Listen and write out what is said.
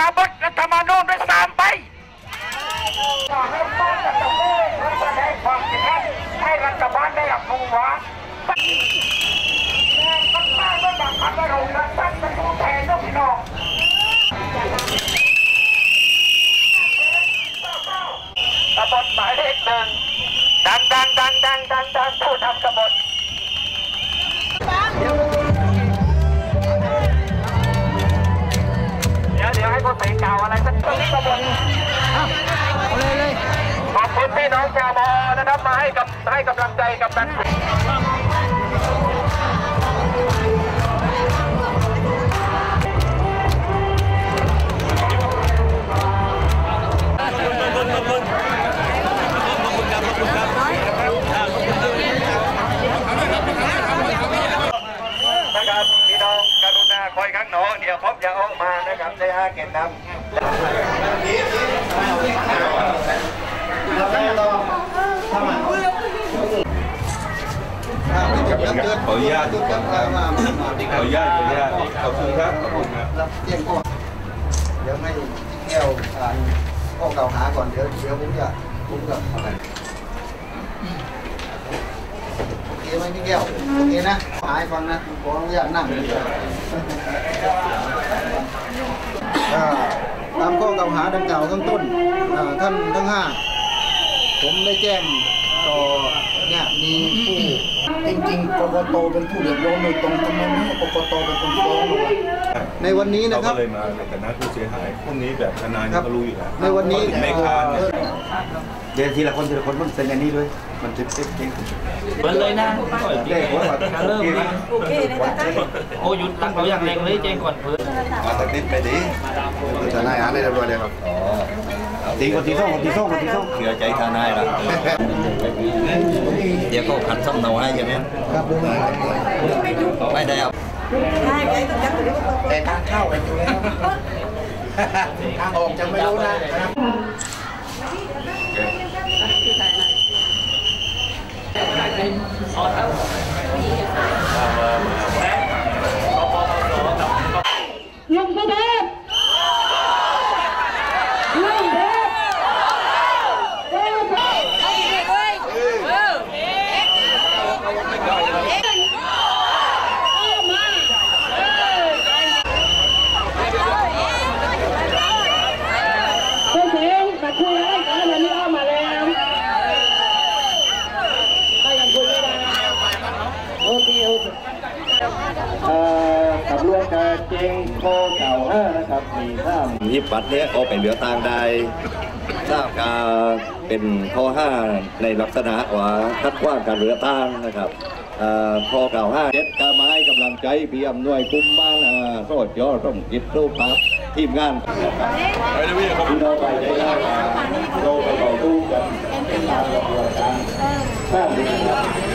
กบดรัฐมนูญด้วยซ้ำไปสามคิให้รัฐบาลได้รับรู้ว่าแต่นดับายเลูกบฏหมายเลขหนึ่งดังดังดังดังดังดังผู้ทำกบฏ อะไรสักตรงนี้กบฏขอบคุณพี่น้องชาวบอนะครับมาให้กับให้กำลังใจกับแบงค์นะครับพี่น้องกรุณาคอยข้างหนอเดี๋ยวผมจะออกมานะครับได้ห้าเกณฑ์นำ ขออนุญาตขออนุญาตขออนุญาตขออนุญาตขอบคุณครับขอ กล่าวหาดังกล่าวข้างต้นท่านทั้งห้าผมได้แจ้งต่อเนี่ยมีผู้จริงๆกกตเป็นผู้เดือดร้อนโดยตรงทำไมไม่ให้กกตเป็นคนฟ้องหรอ ในวันนี้เรานะคก็รับเลยมาในฐานะผู้เสียหายพวกนี้แบบทนายครับก็รู้อยู่แล้วในวันนี้ไม่ค้านเนี่ยเดี๋ยวทีละคนทีละคนมันเซ็นอันนี้ด้วย มันจะเซ็นจริงเปิดเลยนะได้หัวก่อนเริ่มโอเคไหมโอ้หยุดหลักเราอย่างแรงเลยแจ้งก่อนเพื่อมาตัดนิดไปดิทนายอ่านได้เรียบร้อยเลยครับตีคนที่ส่งคนที่ส่งคนที่ส่งเชื่อใจทนายละเดี๋ยวเขาขัดสำเนาให้ใช่ไหมครับผมไม่ได้เอา แต่ทางเข้าไปอยู่แล้วทางออกจะไม่รู้นะ ลุงสุเทพลุงเทพเทพ คุณเสียงมาคุยอะไรกันวันนี้เอามาแล้วก็ยังคุยไม่ได้ โอเคโอเคเอ่อตำรวจจะเจงโคเก่าห้านะครับมีข้ามยิบบัตรเนี้ยเอาไปเหลือทางได้ทราบการเป็นข้อห้าในลักษณะว่าคัดกว้างการเหลือทางนะครับเอ่อข้อกล่าวห้าเจ็ดกาไม้กำลังใจพี่อำนวยกุมบ้านอ่าโสดยอดร่มกิจรูปครับทีมงานนะครับพี่น้องไปใจได้ครับเราไปต่อสู้กันเป็นการระบวนการสร้างดีครับ